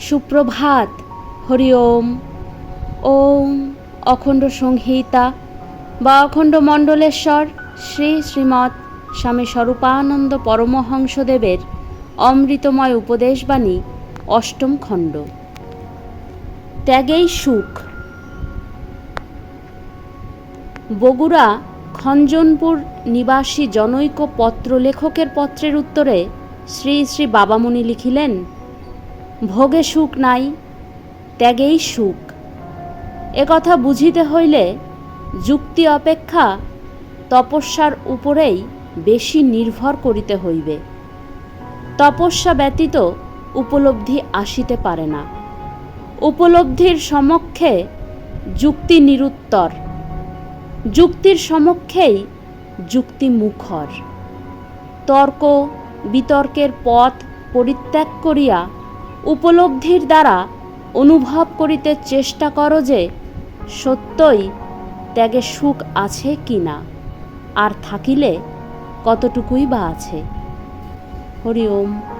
সুপ্রভাত। হরি ওম। ওম অখণ্ড সংহিতা বা অখণ্ড মণ্ডলেশ্বর শ্রী শ্রীমৎ স্বামী স্বরূপানন্দ পরমহংসদেবের অমৃতময় উপদেশবাণী, অষ্টম খণ্ড। ত্যাগেই সুখ। বগুড়া খঞ্জনপুর নিবাসী জনৈক পত্রলেখকের পত্রের উত্তরে শ্রী শ্রী বাবামণি লিখিলেন ভোগে সুখ নাই, ত্যাগেই সুখ। একথা বুঝিতে হইলে যুক্তি অপেক্ষা তপস্যার উপরেই বেশি নির্ভর করিতে হইবে। তপস্যা ব্যতীত উপলব্ধি আসিতে পারে না। উপলব্ধির সমক্ষে যুক্তি নিরুত্তর। যুক্তির সমক্ষেই যুক্তি মুখর। তর্ক বিতর্কের পথ পরিত্যাগ করিয়া উপলব্ধির দ্বারা অনুভব করিতে চেষ্টা করো যে সত্যই ত্যাগে সুখ আছে কি না, আর থাকিলে কতটুকুই বা আছে। হরি ওম।